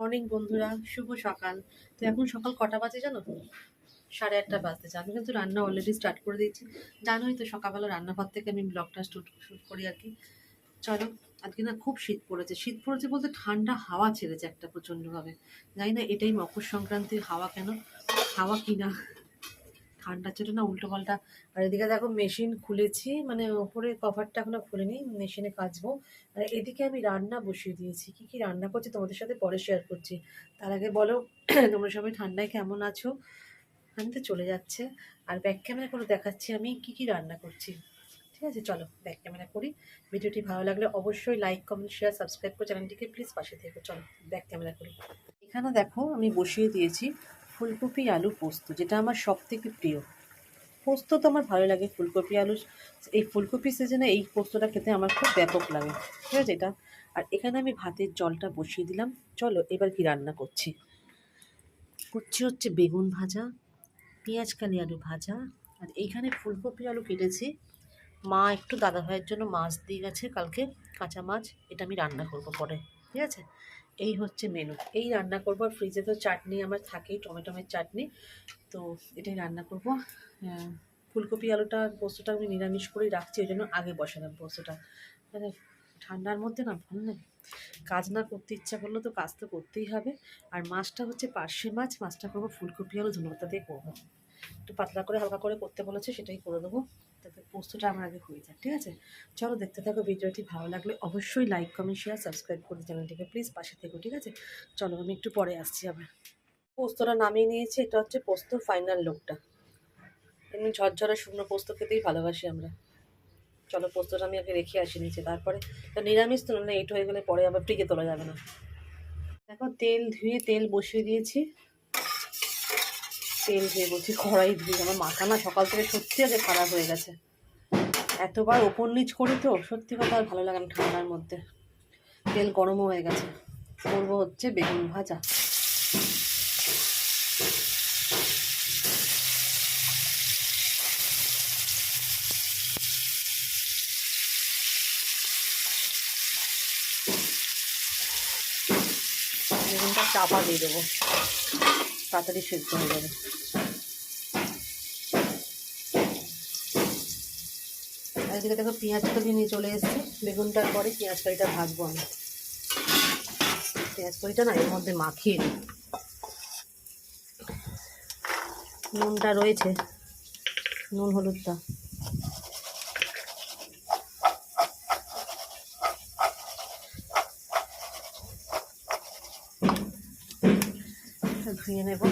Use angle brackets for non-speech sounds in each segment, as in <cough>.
Morning বন্ধুরা। শুভ সকাল। তো এখন সকাল কটা বাজে জানো? সাড়ে আটটা বাজতে আমি কিন্তু রান্না অলরেডি স্টার্ট করে দিয়েছি। জানোই তো, সকালবেলা রান্নাঘর থেকে আমি ব্লগটা শুট শুট করি আর কি। চলো, আজকে না খুব শীত পড়েছে। শীত পড়েছে বলতে ঠান্ডা হাওয়া ছেড়েছে একটা প্রচণ্ডভাবে। জানি না, এটাই মকর সংক্রান্তির হাওয়া কেন? হাওয়া কিনা? ঠান্ডা ছিল না উল্টো পাল্টা। আর এদিকে দেখো মেশিন খুলেছি মানে ওপরে কভারটা এখনও খুলিনি মেশিনে কাচবো। আর এদিকে আমি রান্না বসিয়ে দিয়েছি। কি কি রান্না করছি তোমাদের সাথে পরে শেয়ার করছি। তার আগে বলো, <clears throat> তোমরা সবাই ঠান্ডায় কেমন আছো? আমি তো চলে যাচ্ছে। আর ব্যাক ক্যামেরা করে দেখাচ্ছি আমি কি কি রান্না করছি। ঠিক আছে, চলো ব্যাক ক্যামেরা করি। ভিডিওটি ভালো লাগলে অবশ্যই লাইক কমেন্ট শেয়ার সাবস্ক্রাইব করে চ্যানেলটিকে প্লিজ পাশে থেকে। চলো ব্যাক ক্যামেরা করি। এখানে দেখো আমি বসিয়ে দিয়েছি ফুলকপি আলু পোস্ত, যেটা আমার সব থেকে প্রিয়। পোস্ত তো আমার ভালো লাগে, ফুলকপি আলু এই ফুলকপি সিজনে এই পোস্তটা খেতে আমার খুব ব্যাপক লাগে, ঠিক আছে এটা? আর এখানে আমি ভাতের জলটা বসিয়ে দিলাম, চলো এবার কি রান্না করছি। করছি হচ্ছে বেগুন ভাজা, পেঁয়াজ কালি আলু ভাজা, আর এইখানে ফুলকপি আলু কেটেছি। মা একটু দাদা ভাইয়ের জন্য মাছ দিয়ে গেছে কালকে, কাঁচা মাছ, এটা আমি রান্না করব পরে, ঠিক আছে? এই হচ্ছে মেনু এই রান্না করব ফ্রিজে তো চাটনি আমার থাকেই, টমেটোমের চাটনি। তো এটাই রান্না করব। ফুলকপি, আলুটা, পোস্তটা আমি নিরামিষ করেই রাখছি, ওই জন্য আগে বসালাম পোস্তটা। মানে ঠান্ডার মধ্যে না, ভালো লাগে। কাজ না করতে ইচ্ছা করলে তো কাজ তো করতেই হবে। আর মাছটা হচ্ছে পার্শে মাছ, মাছটা করব ফুলকপি, আলু, ধনেপাতা দিয়ে করব। একটু পাতলা করে হালকা করে করতে বলেছে, সেটাই করে দেবো। তাতে পোস্তটা আমার আগে হয়ে যায় ঠিক আছে? চলো দেখতে থাকো ভিডিওটি, ভালো লাগলে অবশ্যই লাইক কমেন্ট শেয়ার সাবস্ক্রাইব করে চ্যানেলটিকে প্লিজ পাশে থেকো, ঠিক আছে? চলো আমি একটু পরে আসছি আবার। পোস্তটা নামিয়ে নিয়েছি, এটা হচ্ছে পোস্তর ফাইনাল লোকটা এমনি ঝরঝরে শুকনো পোস্ত খেতেই ভালোবাসি আমরা। চলো পোস্তটা আমি আগে রেখে আসি নিচে, তারপরে তো নিরামিষ তো না এইট হয়ে গেলে পরে আবার ফ্রিজে তোলা যাবে না। দেখো তেল ধুয়ে তেল বসিয়ে দিয়েছি। তেল ধুয়ে বলছি, কড়াই ধুয়ে আমার মাথা না সকাল থেকে সত্যি আগে খারাপ হয়ে গেছে। এতবার ওপর নিচ করি তো, সত্যি কথা আর ভালো লাগে না ঠান্ডার মধ্যে। তেল গরমও হয়ে গেছে। করব হচ্ছে বেগুন ভাজা। বেগুনটা চাপা দিয়ে দেবো। তাড়াতাড়ি সেদ্ধ হয়ে যাবে। এদিকে দেখো পেঁয়াজ কলি নিয়ে চলে এসেছি। বেগুনটার পরে পেঁয়াজ কড়িটা ভাজবো আমি। পেঁয়াজ কলিটা না এর মধ্যে মাখিয়ে নিই। নুনটা রয়েছে, নুন হলুদটা। ধুয়ে নেব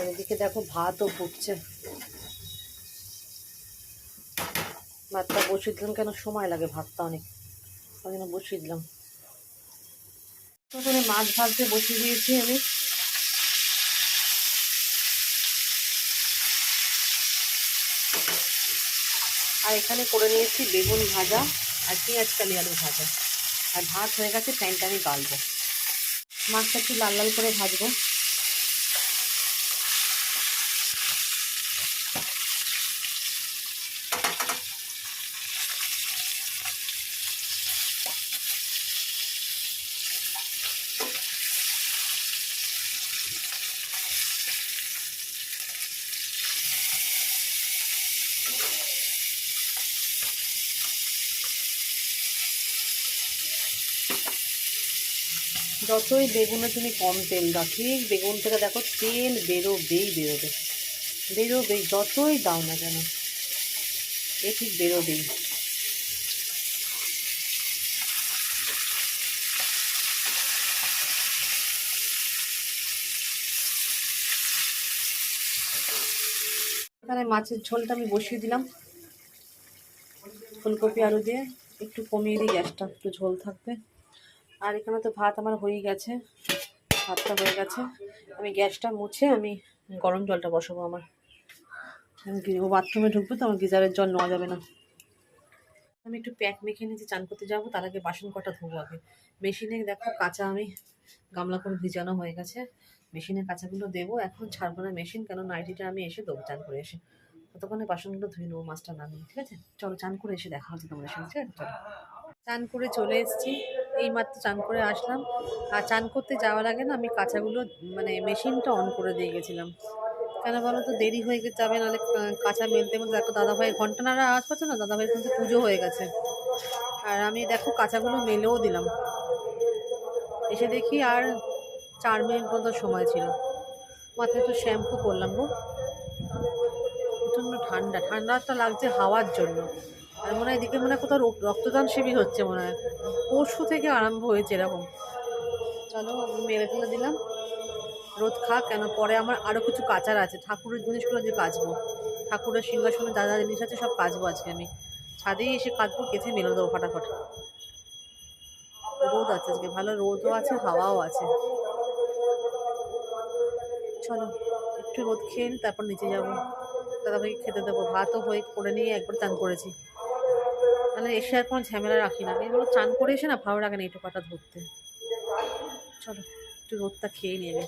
আর এদিকে দেখো ভাতও ফুটছে। ভাতটা বসিয়ে দিলাম, কেন সময় লাগে ভাতটা অনেক। ওই জন্য বসিয়ে দিলাম। প্রথমে মাছ ভাজতে বসিয়ে দিয়েছি আমি। আর এখানে করে নিয়েছি বেগুন ভাজা আর পেঁয়াজ কালি আলু ভাজা। আর ভাত হয়ে গেছে, প্যানটা আমি গালবো। মাছটা একটু লাল লাল করে ভাজবো। যতই বেগুনে তুমি কম তেল দাও, ঠিক বেগুন থেকে দেখো তেল বেরোবেই বেরোবে। বেরোবেই, যতই দাও না কেন, এ ঠিক বেরোবেই। মাছের ঝোলটা আমি বসিয়ে দিলাম। ফুলকপি আলু দিয়ে একটু কমিয়ে দিই, গ্যাসটা একটু ঝোল থাকবে। আর এখানে তো ভাত আমার হয়ে গেছে, ভাতটা হয়ে গেছে। আমি গ্যাসটা মুছে আমি গরম জলটা বসাবো আমার। ও বাথরুমে ঢুকবো তো, আমার গিজারের জল নেওয়া যাবে না। আমি একটু প্যাক মেখে নিয়ে চান করতে যাব, তার আগে বাসন কটা ধোবো আগে। মেশিনে দেখো কাঁচা আমি গামলা করে ভিজানো হয়ে গেছে। মেশিনে কাঁচাগুলো দেবো, এখন ছাড়বো না মেশিন, কেন নাইটিটা আমি এসে দেবো চান করে এসে। ততক্ষণে বাসনগুলো ধুয়ে নেব, মাছটা নামিয়ে, ঠিক আছে? চলো চান করে এসে দেখা হচ্ছে তোমাদের সঙ্গে, ঠিক আছে? চলো। চান করে চলে এসেছি। এই মাত্র চান করে আসলাম। আর চান করতে যাওয়ার আগে না আমি কাঁচাগুলো মানে মেশিনটা অন করে দিয়ে গেছিলাম। কেন বলো তো, দেরি হয়ে যাবে নাহলে কাঁচা মেলতে মধ্যে দেখো দাদাভাই ঘণ্টা নাড়া আওয়াজ পাচ্ছ না? দাদাভাইয়ের কিন্তু পুজো হয়ে গেছে। আর আমি দেখো কাঁচাগুলো মেলেও দিলাম। এসে দেখি আর চার মিনিট মতো সময় ছিল। মাথায় একটু শ্যাম্পু করলাম গো। প্রচণ্ড ঠান্ডা। ঠান্ডাটা লাগছে হাওয়ার জন্য। আর মনে হয় এদিকে মনে হয় কোথাও রক- রক্তদান শিবির হচ্ছে মনে হয়। পরশু থেকে আরম্ভ হয়েছে এরকম। চলো মেরে ফেলে দিলাম। রোদ খা কেন? পরে আমার আরও কিছু কাচার আছে। ঠাকুরের জিনিসগুলো যে কাচবো। ঠাকুরের সিংহাসনে যা জিনিস আছে সব কাচবো আজকে আমি। ছাদেই এসে কাচবো, কেচে মেলে দেবো ফাটাফাট। রোদ আছে আজকে, ভালো রোদও আছে, হাওয়াও আছে। চলো, একটু রোদ খেয়ে তারপর নিচে যাব। দাদাভাইকে খেতে দেবো। ভাতও হয়ে করে নিয়ে একবার চান করেছি। মানে এসে আর কোনো ঝামেলা রাখি না। এগুলো চান করে এসে না ভালো লাগে না একটু কাটা ধরতে। চলো, একটু রোদটা খেয়ে নেবে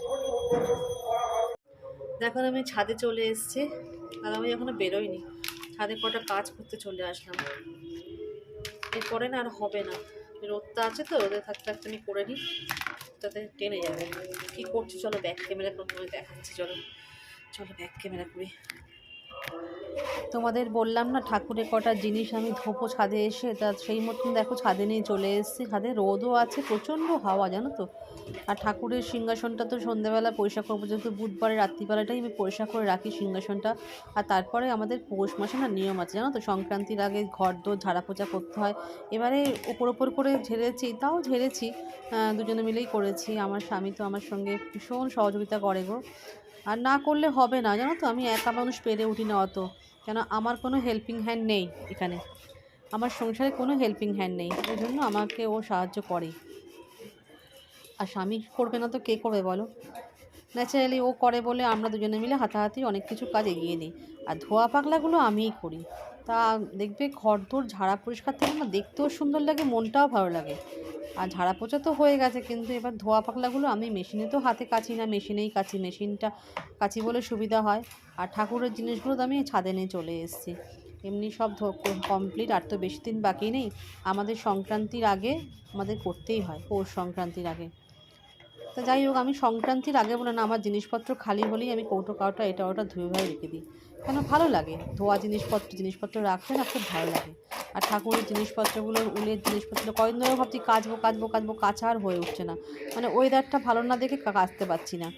দেখো আমি ছাদে চলে এসেছি, আর আমি এখনও বেরোইনি। ছাদে কটা কাজ করতে চলে আসলাম। এরপরে না আর হবে না। রোদটা আছে তো, রোদে থাকতে থাকতে আমি করে নিই। তাতে টেনে যাবে। কী করছি চলো, ব্যাক ক্যামেরা প্রথমে দেখাচ্ছি, চলো। চলো, ব্যাক ক্যামেরা করি। তোমাদের বললাম না ঠাকুরের কটা জিনিস আমি ধোপো ছাদে এসে? তা সেই মতন দেখো ছাদে নিয়ে চলে এসেছি। ছাদে রোদও আছে, প্রচণ্ড হাওয়া, জানো তো? আর ঠাকুরের সিংহাসনটা তো সন্ধ্যেবেলা পরিষ্কার করব, যেহেতু বুধবারের রাত্রিবেলাটাই আমি পরিষ্কার করে রাখি সিংহাসনটা। আর তারপরে আমাদের পৌষ মাসে না নিয়ম আছে, জানো তো? সংক্রান্তির আগে ঘর দোর ঝাড়া পোছা করতে হয়। এবারে ওপর ওপর করে ঝেড়েছি, তাও ঝেড়েছি। দুজনে মিলেই করেছি। আমার স্বামী তো আমার সঙ্গে ভীষণ সহযোগিতা করে গো। আর না করলে হবে না, জানো তো? আমি একা মানুষ পেরে উঠি না অত। কেন? আমার কোনো হেল্পিং হ্যান্ড নেই এখানে। আমার সংসারে কোনো হেল্পিং হ্যান্ড নেই। ওই জন্য আমাকে ও সাহায্য করে। আর স্বামী করবে না তো কে করবে বলো? ন্যাচারালি ও করে বলে আমরা দুজনে মিলে হাতাহাতি অনেক কিছু কাজ এগিয়ে নিই। আর ধোয়া পাগলাগুলো আমিই করি। তা দেখবে ঘর দোর ঝাড়া পরিষ্কার থেকে না দেখতেও সুন্দর লাগে, মনটাও ভালো লাগে। আর ঝাড়া পোছা তো হয়ে গেছে, কিন্তু এবার ধোয়া পাগলাগুলো আমি মেশিনে তো হাতে কাচি না, মেশিনেই কাচি, মেশিনটা কাচি বলে সুবিধা হয়। আর ঠাকুরের জিনিসগুলো তো আমি ছাদে নিয়ে চলে এসেছি। এমনি সব কমপ্লিট, আর তো বেশি দিন বাকি নেই। আমাদের সংক্রান্তির আগে আমাদের করতেই হয়, পৌষ সংক্রান্তির আগে। তা যাই হোক, আমি সংক্রান্তির আগে বলে না, আমার জিনিসপত্র খালি হলেই আমি কৌটো কাউটা, এটা ওটা ধুয়ে ভাই রেখে দিই। কেন? ভালো লাগে। ধোয়া জিনিসপত্র জিনিসপত্র রাখতে না খুব ভালো লাগে। আর ঠাকুরের জিনিসপত্রগুলো, উলের জিনিসপত্র কয়েকদিন ধরে ভাবছি কাচবো কাচবো কাচবো কাছা আর হয়ে উঠছে না। মানে ওয়েদারটা ভালো না দেখে কাচতে পারছি না।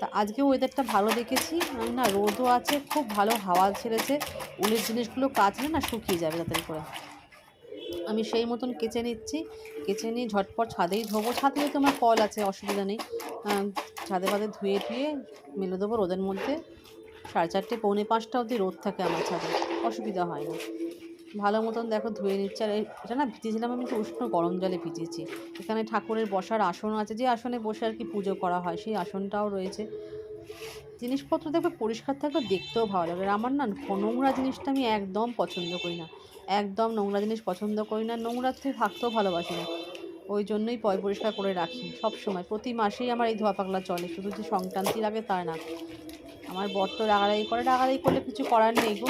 তা আজকে ওয়েদারটা ভালো দেখেছি। না রোদও আছে, খুব ভালো হাওয়া ছেড়েছে। উলের জিনিসগুলো কাচলে না শুকিয়ে যাবে তাড়াতাড়ি করে। আমি সেই মতন কেচে নিচ্ছি। কেচে নিয়ে ঝটপট ছাদেই ধোবো। ছাদে তো আমার কল আছে, অসুবিধা নেই। ছাদে ফাদে ধুয়ে ধুয়ে মেলে দেবো রোদের মধ্যে। সাড়ে চারটে, পৌনে পাঁচটা অবধি রোদ থাকে আমার ছাদে। অসুবিধা হয় না। ভালো মতন দেখো ধুয়ে নিচ্ছে। আর এটা না ভিজেছিলাম আমি একটু উষ্ণ গরম জলে ভিজিয়েছি। এখানে ঠাকুরের বসার আসন আছে। যে আসনে বসে আর কি পুজো করা হয়, সেই আসনটাও রয়েছে। জিনিসপত্র দেখবে পরিষ্কার থাকলে দেখতেও ভালো লাগে। আর আমার না নোংরা জিনিসটা আমি একদম পছন্দ করি না। একদম নোংরা জিনিস পছন্দ করি না। নোংরা নোংরাতে থাকতেও ভালোবাসি না। ওই জন্যই পয় পরিষ্কার করে রাখি সব সময় প্রতি মাসেই আমার এই ধোয়া পাগলা চলে শুধু যে সংক্রান্তির আগে তা না। আমার বর তো রাগারাগি করে। রাগারাগি করলে কিছু করার নেই গো।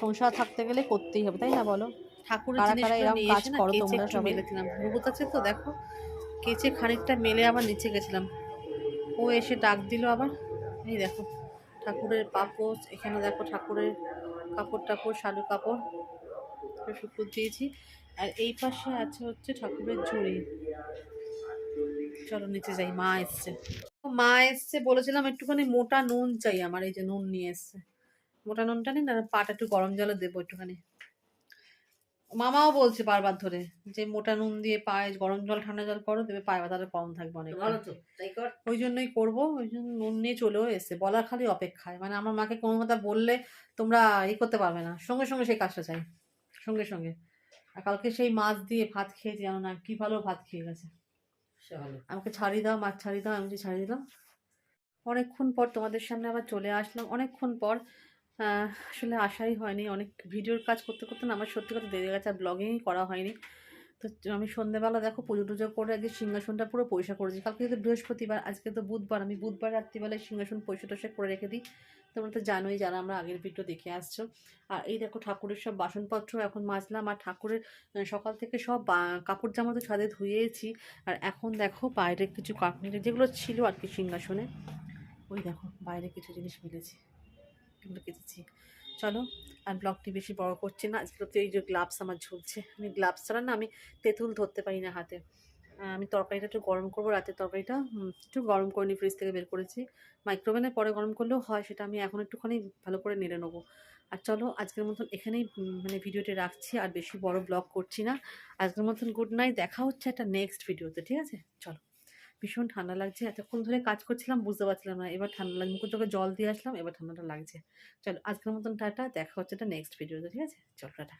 সংসার থাকতে গেলে করতেই হবে তাই না বলো? ঠাকুরের কারা জিনিসগুলো? মেলেছিলাম রুবত আছে তো দেখো। কেচে খানিকটা মেলে আবার নিচে গেছিলাম। ও এসে ডাক দিল আবার। এই দেখো ঠাকুরের পাপোশ এখানে দেখো ঠাকুরের কাপড় টাপড় শালু কাপড়। শুকুর দিয়েছি। আর এই পাশে আছে হচ্ছে ঠাকুরের ঝুড়ি। চলো নিচে যাই মা এসছে। মা এসছে বলেছিলাম একটুখানি মোটা নুন চাই আমার এই যে নুন নিয়ে এসছে। মোটা নুনটা নিন না পাটা একটু গরম জলে দেবো একটুখানি। মামাও বলছে বারবার ধরে যে মোটা নুন দিয়ে পায়ে গরম জল ঠান্ডা জল করো দেবে পায়ে ব্যথাটা কম থাকবে অনেক ওই জন্যই করব ওই জন্য নুন নিয়ে চলেও এসে বলার খালি অপেক্ষায়। মানে আমার মাকে কোনো কথা বললে তোমরা ই করতে পারবে না সঙ্গে সঙ্গে সেই কাজটা চাই। সঙ্গে সঙ্গে। আর কালকে সেই মাছ দিয়ে ভাত খেয়েছি জানো না কি ভালো ভাত খেয়ে গেছে। আমাকে ছাড়িয়ে দাও মাছ ছাড়িয়ে দাও আমি যে ছাড়িয়ে দিলাম। অনেকক্ষণ পর তোমাদের সামনে আবার চলে আসলাম। অনেকক্ষণ পর আসলে আশাই হয়নি। অনেক ভিডিওর কাজ করতে করতে না আমার সত্যি কথা দেরি গেছে আর ব্লগিংই করা হয়নি। তো আমি সন্ধ্যেবেলা দেখো পুজো টুজো করে আজকে সিংহাসনটা পুরো পয়সা করেছি। কালকে যেহেতু বৃহস্পতিবার, আজকে তো বুধবার। আমি বুধবার রাত্রিবেলায় সিংহাসন পয়সা টয়সা করে রেখে দিই। তোমরা তো জানোই যারা আমরা আগের ভিডিও দেখে আসছো। আর এই দেখো ঠাকুরের সব বাসনপত্র এখন মাজলাম। আর ঠাকুরের সকাল থেকে সব কাপড় জামা তো ছাদে ধুয়েছি। আর এখন দেখো বাইরে কিছু কাপড় যেগুলো ছিল আর কি সিংহাসনে, ওই দেখো বাইরে কিছু জিনিস মিলেছে। কেটেছি। চলো আর ব্লগটি বেশি বড় করছি না আজকে তো এই যে গ্লাভস আমার ঝুলছে। আমি গ্লাভস ছাড়া না আমি তেঁতুল ধরতে পারি না হাতে। আমি তরকারিটা একটু গরম করব, রাতের তরকারিটা একটু গরম করে নিই ফ্রিজ থেকে বের করেছি। মাইক্রোওভেনে পরে গরম করলেও হয়, সেটা আমি এখন একটুখানি ভালো করে নেড়ে নেব। আর চলো, আজকের মতন এখানেই মানে ভিডিওটি রাখছি, আর বেশি বড় ব্লগ করছি না। আজকের মতন গুড নাইট দেখা হচ্ছে একটা নেক্সট ভিডিওতে ঠিক আছে? চলো। ভীষণ ঠান্ডা লাগছে। এতক্ষণ ধরে কাজ করছিলাম, বুঝতে পারছিলাম না। এবার ঠান্ডা লাগে মুখে চোখে জল দিয়ে আসলাম, এবার ঠান্ডাটা লাগছে। চলো, আজকের মতন টাটা, দেখা হচ্ছে এটা নেক্সট ভিডিওতে ঠিক আছে? চল, টাটা।